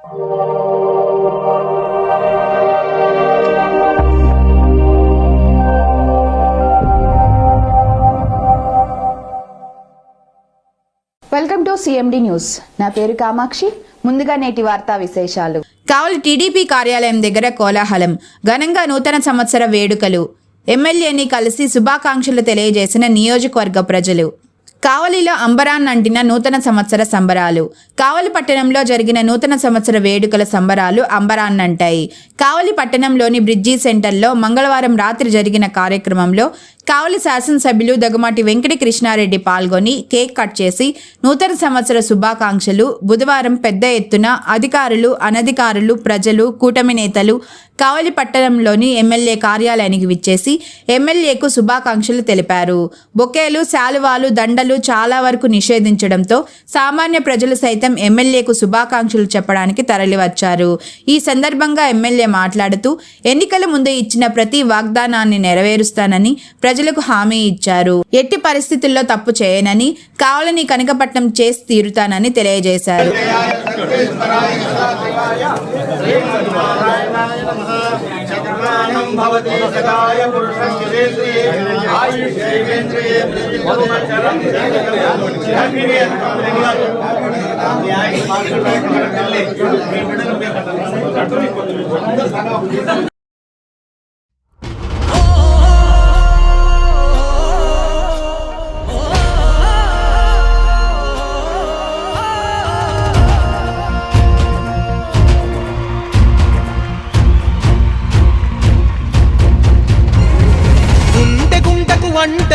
Welcome to CMD news. నా పేరు కామాక్షి. ముందుగా నేటి వార్తా విశేషాలు. కావలి టీడీపీ కార్యాలయం దగ్గర కోలాహలం ఘనంగా నూతన సంవత్సర వేడుకలు. ఎమ్మెల్యేని కలిసి శుభాకాంక్షలు తెలియజేసిన నియోజకవర్గ ప్రజలు. కావలిలో అంబరాన్ అంటిన నూతన సంవత్సర సంబరాలు. కావలి పట్టణంలో జరిగిన నూతన సంవత్సర వేడుకల సంబరాలు అంబరాన్ అంటాయి. కావలి పట్టణంలోని బ్రిడ్జి సెంటర్లో మంగళవారం రాత్రి జరిగిన కార్యక్రమంలో కావలి శాసనసభ్యులు దగుమాటి వెంకట కృష్ణారెడ్డి పాల్గొని కేక్ కట్ చేసి నూతన సంవత్సర శుభాకాంక్షలు. బుధవారం పెద్ద ఎత్తున అధికారులు అనధికారులు ప్రజలు కూటమి నేతలు కావలి పట్టణంలోని ఎమ్మెల్యే కార్యాలయానికి విచ్చేసి ఎమ్మెల్యేకు శుభాకాంక్షలు తెలిపారు. బొకేలు శాలువాలు దండలు చాలా వరకు నిషేధించడంతో సామాన్య ప్రజలు సైతం ఎమ్మెల్యేకు శుభాకాంక్షలు చెప్పడానికి తరలివచ్చారు. ఈ సందర్భంగా ఎమ్మెల్యే మాట్లాడుతూ ఎన్నికల ముందు ఇచ్చిన ప్రతి వాగ్దానాన్ని నెరవేరుస్తానని ప్రజలకు హామీ ఇచ్చారు. ఎట్టి పరిస్థితుల్లో తప్పు చేయనని కావాలని కనకపట్నం చేసి తీరుతానని తెలియజేశారు.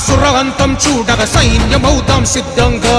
అసురవంతం చూడగ సైన్యమవుతాం సిద్ధంగా.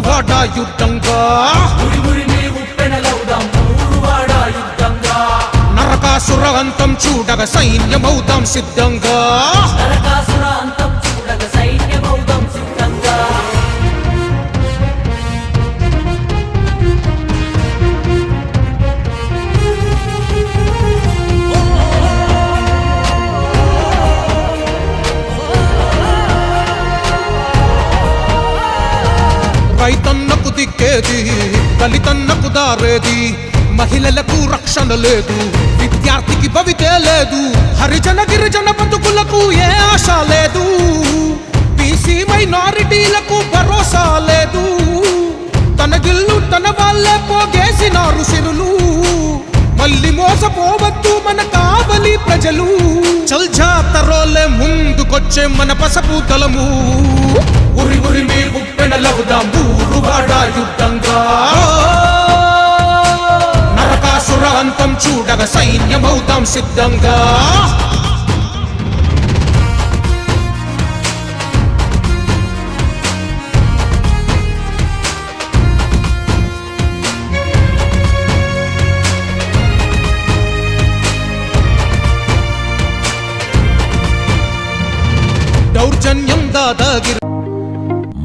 ఊరు వాడ యుద్ధంగా నరకాసుర అంతం చూడగ సైన్యమవుతాం సిద్ధంగా. చేసేది? దిక్కేది దళితన్నకు దారేది? మహిళలకు రక్షణ లేదు. విద్యార్థికి భవితే లేదు. హరిజన గిరిజన బతుకులకు ఏ ఆశ లేదు. బీసీ మైనారిటీలకు భరోసా లేదు. తన గిల్లు తన వాళ్ళే పోగేసినారు సిరులు. మళ్ళీ మోసపోవద్దు మన కావలి ప్రజలు. చల్ జాతరోలే ముందుకొచ్చే మన పసపు తలము ఉరి ఉరి మీ ఉప్పెన లవుదాం యుద్ధంగా నరకాసుర అంతం చూడగ సైన్యమవుతాం సిద్ధంగా. దౌర్జన్యం దాదాగిరి